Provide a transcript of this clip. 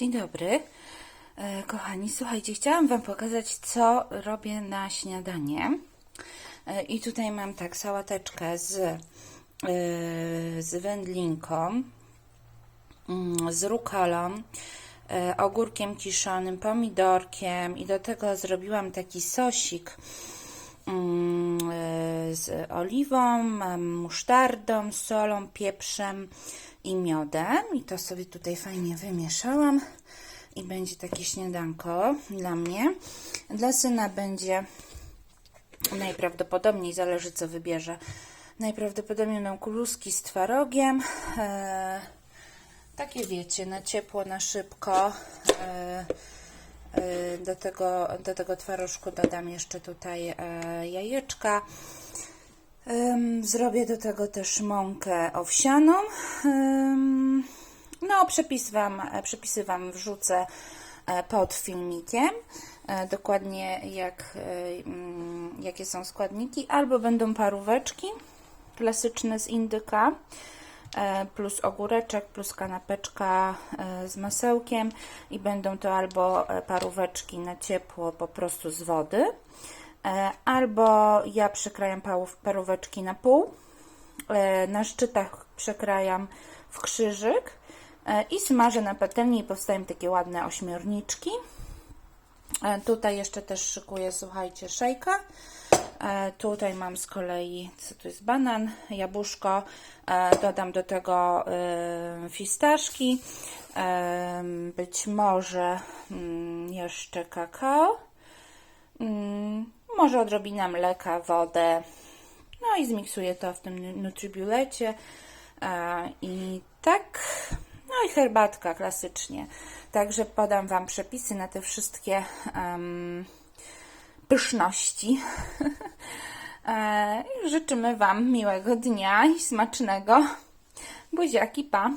Dzień dobry, e, kochani. Słuchajcie, chciałam Wam pokazać, co robię na śniadanie. E, I tutaj mam tak sałateczkę z, e, z wędlinką, mm, z rukolą, ogórkiem kiszonym, pomidorkiem i do tego zrobiłam taki sosik mm, z oliwą, musztardą, solą, pieprzem i miodem. I to sobie tutaj fajnie wymieszałam. I będzie takie śniadanko dla mnie. Dla syna będzie najprawdopodobniej, zależy co wybierze, najprawdopodobniej będą kuluski z twarogiem. E, takie wiecie, na ciepło, na szybko. E, e, do tego, do tego twarożku dodam jeszcze tutaj e, jajeczka. Zrobię do tego też mąkę owsianą. No, przepis wam, e, przepisy Wam wrzucę e, pod filmikiem. E, Dokładnie jak, mm, jakie są składniki. Albo będą paróweczki klasyczne z indyka, plus ogóreczek, plus kanapeczka z masełkiem i będą to albo paróweczki na ciepło po prostu z wody, albo ja przekrajam paróweczki na pół, e, na szczytach przekrajam w krzyżyk e, i smażę na patelni i powstają takie ładne ośmiorniczki. E, Tutaj jeszcze też szykuję, słuchajcie, szejka. E, Tutaj mam z kolei, co tu jest, banan, jabłuszko. E, Dodam do tego e, fistaszki. E, Być może mm, jeszcze kakao. Może odrobina mleka, wodę. No i zmiksuję to w tym nutribulecie. I tak, no i herbatka klasycznie. Także podam Wam przepisy na te wszystkie em, pyszności. E, Życzymy Wam miłego dnia i smacznego. Buziaki, pa!